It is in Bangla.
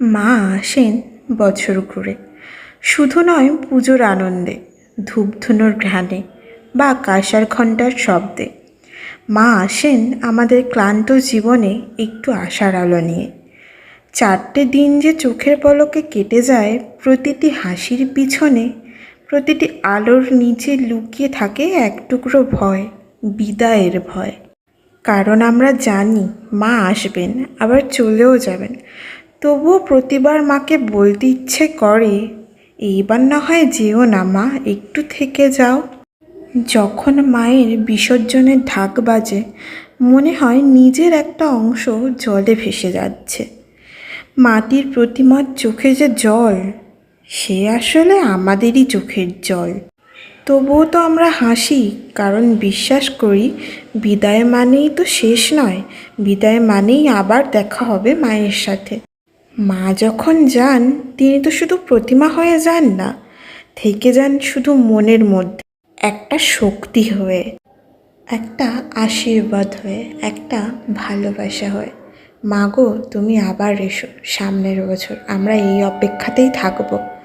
মা আসেন বছর ঘুরে। শুধু নয়, পুজোর আনন্দে, ধূপধুনোর ঘ্রাণে বা কাঁসার ঘণ্টার শব্দে। মা আসেন আমাদের ক্লান্ত জীবনে একটু আশার আলো নিয়ে। চারটে দিন যে চোখের পলকে কেটে যায়, প্রতিটি হাসির পিছনে, প্রতিটি আলোর নিচে লুকিয়ে থাকে এক টুকরো ভয়, বিদায়ের ভয়। কারণ আমরা জানি মা আসবেন, আবার চলেও যাবেন। তবুও প্রতিবার মাকে বলতে ইচ্ছে করে, এইবার না হয় যেও না মা, একটু থেকে যাও। যখন মায়ের বিসর্জনের ঢাক বাজে, মনে হয় নিজের একটা অংশ জলে ভেসে যাচ্ছে। মাটির প্রতিমার চোখে যে জল, সে আসলে আমাদেরই চোখের জল। তবুও তো আমরা হাসি, কারণ বিশ্বাস করি, বিদায় মানেই তো শেষ নয়, বিদায় মানেই আবার দেখা হবে মায়ের সাথে। মা যখন যান, তিনি তো শুধু প্রতিমা হয়ে যান না, থেকে যান শুধু মনের মধ্যে একটা শক্তি হয়ে, একটা আশীর্বাদ হয়ে, একটা ভালোবাসা হয়ে। মাগো তুমি আবার এসো সামনের বছর, আমরা এই অপেক্ষাতেই থাকব।